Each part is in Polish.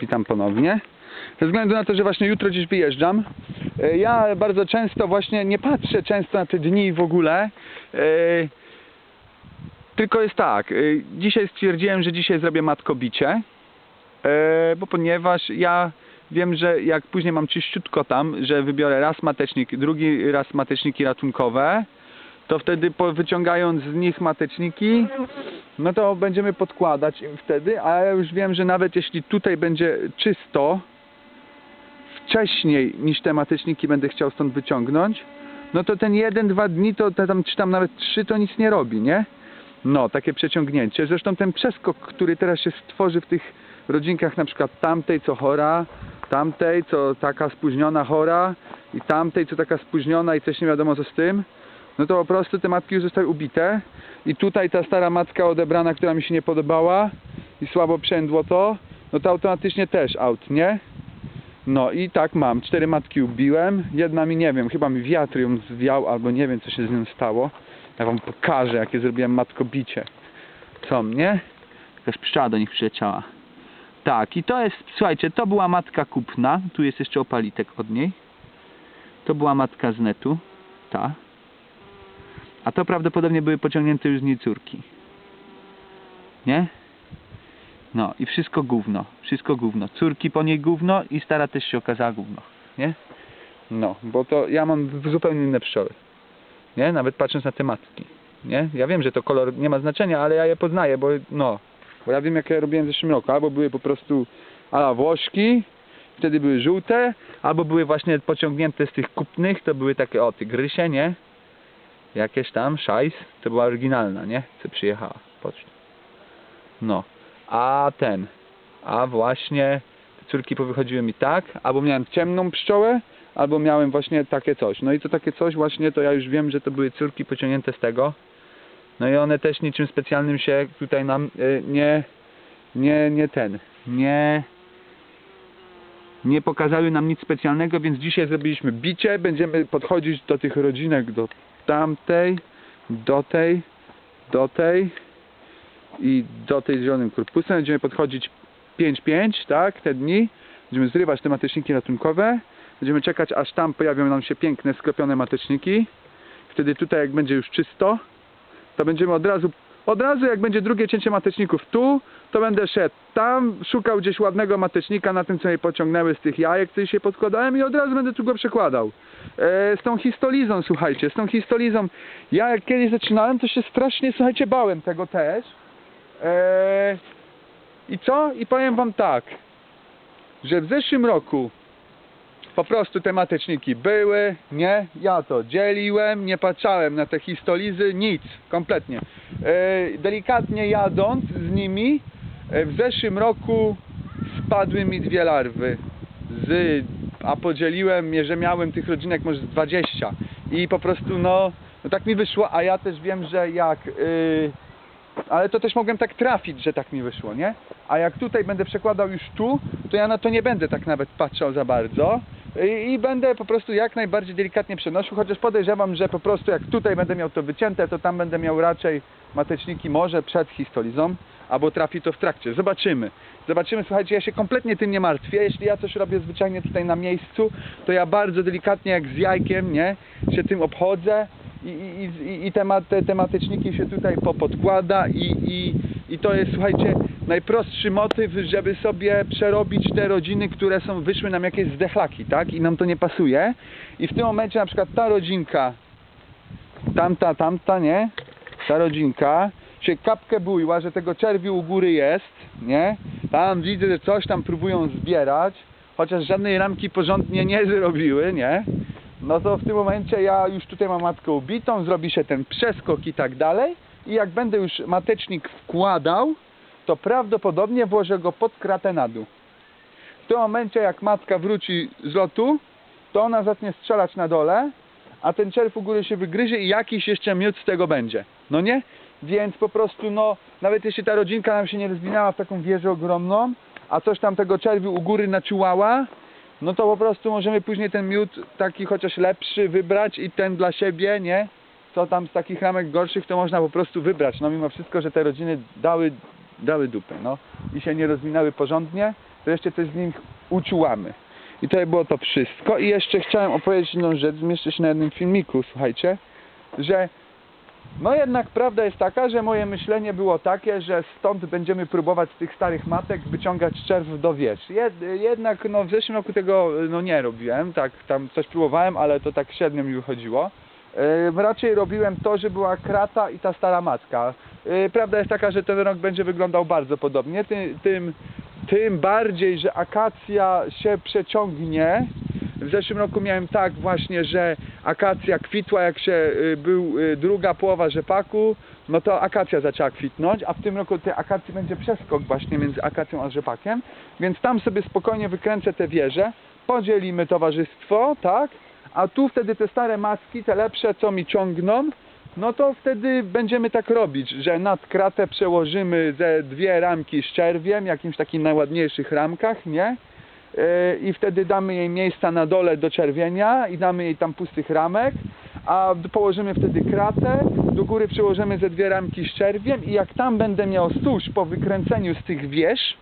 Witam ponownie. Ze względu na to, że właśnie jutro gdzieś wyjeżdżam, e, ja bardzo często właśnie nie patrzę często na te dni w ogóle. e, Tylko jest tak, e, dzisiaj stwierdziłem, że dzisiaj zrobię matkobicie, bo ponieważ ja wiem, że jak później mam czyściutko tam, że wybiorę raz matecznik, drugi raz mateczniki ratunkowe, to wtedy po, wyciągając z nich mateczniki, no to będziemy podkładać im wtedy, a ja już wiem, że nawet jeśli tutaj będzie czysto, wcześniej niż te mateczniki będę chciał stąd wyciągnąć, no to ten jeden, dwa dni, to te tam, czy tam nawet trzy, to nic nie robi, nie? No, takie przeciągnięcie. Zresztą ten przeskok, który teraz się stworzy w tych rodzinkach, na przykład tamtej, co chora, tamtej, co taka spóźniona chora i tamtej, co taka spóźniona i coś nie wiadomo co z tym, no to po prostu te matki już zostały ubite i tutaj ta stara matka odebrana, która mi się nie podobała i słabo przędło to, no to automatycznie też out, nie? No i tak mam, cztery matki ubiłem, jedna mi nie wiem, chyba mi wiatr ją zwiał albo nie wiem co się z nią stało. Ja wam pokażę jakie zrobiłem matkobicie. Co mnie? Jakaś pszczoła do nich przyleciała. Tak, i to jest, słuchajcie, to była matka kupna, tu jest jeszcze opalitek od niej. To była matka z netu, ta. A to prawdopodobnie były pociągnięte już z niej córki. Nie? No i wszystko gówno, wszystko gówno. Córki po niej gówno i stara też się okazała gówno. Nie? No, bo to ja mam zupełnie inne pszczoły. Nie? Nawet patrząc na te matki. Nie? Ja wiem, że to kolor nie ma znaczenia, ale ja je poznaję, bo no, bo ja wiem jak ja robiłem w zeszłym roku. Albo były po prostu ala Włoszki, wtedy były żółte, albo były właśnie pociągnięte z tych kupnych, to były takie o, tygrysie, nie? Jakieś tam, szajs, to była oryginalna, nie? Co przyjechała, patrz. No, a ten, a właśnie te córki powychodziły mi tak, albo miałem ciemną pszczołę, albo miałem właśnie takie coś. No i to takie coś właśnie, to ja już wiem, że to były córki pociągnięte z tego. No i one też niczym specjalnym się tutaj nam y, nie, nie, nie ten, nie, nie pokazały nam nic specjalnego, więc dzisiaj zrobiliśmy bicie, będziemy podchodzić do tych rodzinek, do tamtej, do tej, do tej i do tej zielonym korpusem. Będziemy podchodzić 5-5, tak, te dni. Będziemy zrywać te mateczniki ratunkowe. Będziemy czekać, aż tam pojawią nam się piękne, sklepione mateczniki. Wtedy tutaj, jak będzie już czysto, to będziemy od razu, od razu jak będzie drugie cięcie mateczników tu, to będę szedł tam, szukał gdzieś ładnego matecznika na tym, co je pociągnęły z tych jajek, co się podkładałem i od razu będę tu go przekładał. E, z tą histolizą, słuchajcie, z tą histolizą. Ja jak kiedyś zaczynałem, to się strasznie, słuchajcie, bałem tego też. E, I co? I powiem wam tak, że w zeszłym roku po prostu te mateczniki były, nie? Ja to dzieliłem, nie patrzałem na te histolizy, nic, kompletnie. E, delikatnie jadąc z nimi, e, w zeszłym roku spadły mi dwie larwy. Z, a podzieliłem że miałem tych rodzinek może z 20. I po prostu no, no tak mi wyszło, a ja też wiem, że jak... y, ale to też mogłem tak trafić, że tak mi wyszło, nie? A jak tutaj będę przekładał już tu, to ja na to nie będę tak nawet patrzał za bardzo i, będę po prostu jak najbardziej delikatnie przenosił, chociaż podejrzewam, że po prostu jak tutaj będę miał to wycięte, to tam będę miał raczej mateczniki może przed histolizą, albo trafi to w trakcie. Zobaczymy. Zobaczymy, słuchajcie, ja się kompletnie tym nie martwię. Jeśli ja coś robię zwyczajnie tutaj na miejscu, to ja bardzo delikatnie jak z jajkiem, nie, się tym obchodzę i, i, i, i te, te, te mateczniki się tutaj popodkłada i, i, i to jest, słuchajcie, najprostszy motyw, żeby sobie przerobić te rodziny, które są, wyszły nam jakieś zdechlaki, tak? I nam to nie pasuje. I w tym momencie na przykład ta rodzinka, tamta, tamta, nie? Ta rodzinka się kapkę bujła, że tego czerwiu u góry jest, nie? Tam widzę, że coś tam próbują zbierać, chociaż żadnej ramki porządnie nie zrobiły, nie? No to w tym momencie ja już tutaj mam matkę ubitą, zrobi się ten przeskok i tak dalej. I jak będę już matecznik wkładał, to prawdopodobnie włożę go pod kratę na dół. W tym momencie jak matka wróci z lotu, to ona zacznie strzelać na dole, a ten czerw u góry się wygryzie i jakiś jeszcze miód z tego będzie. No nie? Więc po prostu no, nawet jeśli ta rodzinka nam się nie rozwinęła w taką wieżę ogromną, a coś tam tego czerwiu u góry naciułała, no to po prostu możemy później ten miód taki chociaż lepszy wybrać i ten dla siebie, nie? Co tam z takich ramek gorszych to można po prostu wybrać. No mimo wszystko, że te rodziny dały, dały dupę, no. I się nie rozwinęły porządnie, to jeszcze coś z nich uczułamy. I to było to wszystko. I jeszcze chciałem opowiedzieć jedną rzecz, zmieszczę się na jednym filmiku, słuchajcie, że no jednak prawda jest taka, że moje myślenie było takie, że stąd będziemy próbować z tych starych matek wyciągać czerw do wież. Jed, jednak no w zeszłym roku tego no nie robiłem, tak tam coś próbowałem, ale to tak średnio mi wychodziło. Yy, raczej robiłem to, że była krata i ta stara matka. Yy, prawda jest taka, że ten rok będzie wyglądał bardzo podobnie, tym, tym, tym bardziej, że akacja się przeciągnie. W zeszłym roku miałem tak właśnie, że akacja kwitła jak się y, był y, druga połowa rzepaku, no to akacja zaczęła kwitnąć, a w tym roku tej akacji będzie przeskok właśnie między akacją a rzepakiem, więc tam sobie spokojnie wykręcę te wieże, podzielimy towarzystwo, tak? A tu wtedy te stare maski, te lepsze, co mi ciągną, no to wtedy będziemy tak robić, że nad kratę przełożymy ze dwie ramki z czerwiem, jakimś takim najładniejszych ramkach, nie? Yy, I wtedy damy jej miejsca na dole do czerwienia i damy jej tam pustych ramek, a położymy wtedy kratę, do góry przyłożymy ze dwie ramki z czerwiem i jak tam będę miał susz po wykręceniu z tych wież,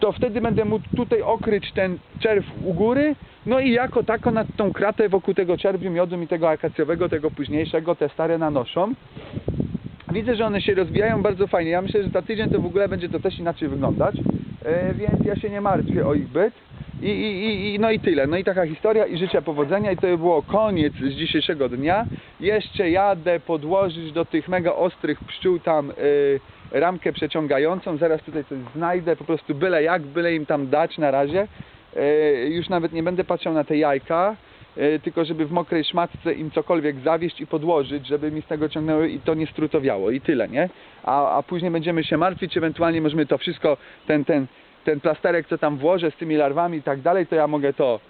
to wtedy będę mógł tutaj okryć ten czerw u góry, no i jako tako nad tą kratę wokół tego czerwiu miodu i tego akacjowego, tego późniejszego, te stare nanoszą. Widzę, że one się rozwijają bardzo fajnie. Ja myślę, że za tydzień to w ogóle będzie to też inaczej wyglądać, e, więc ja się nie martwię o ich byt. I, i, i, no i tyle. No i taka historia i życzę powodzenia i to by było koniec z dzisiejszego dnia. Jeszcze jadę podłożyć do tych mega ostrych pszczół tam y, ramkę przeciągającą. Zaraz tutaj coś znajdę, po prostu byle jak, byle im tam dać na razie. Y, już nawet nie będę patrzał na te jajka, y, tylko żeby w mokrej szmatce im cokolwiek zawieść i podłożyć, żeby mi z tego ciągnęły i to nie strutowiało i tyle, nie? A, a później będziemy się martwić, ewentualnie możemy to wszystko, ten, ten, ten plasterek, co tam włożę z tymi larwami i tak dalej, to ja mogę to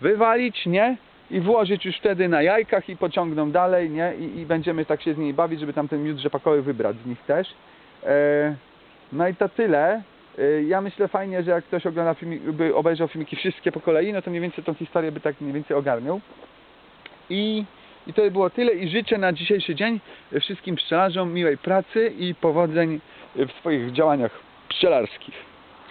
wywalić, nie? I włożyć już wtedy na jajkach i pociągną dalej, nie? I, i będziemy tak się z nimi bawić, żeby tam ten miód rzepakowy wybrać z nich też. E, no i to tyle. E, ja myślę fajnie, że jak ktoś ogląda filmik, by obejrzał filmiki wszystkie po kolei, no to mniej więcej tą historię by tak mniej więcej ogarniał. I, I to by było tyle i życzę na dzisiejszy dzień wszystkim pszczelarzom miłej pracy i powodzeń w swoich działaniach pszczelarskich.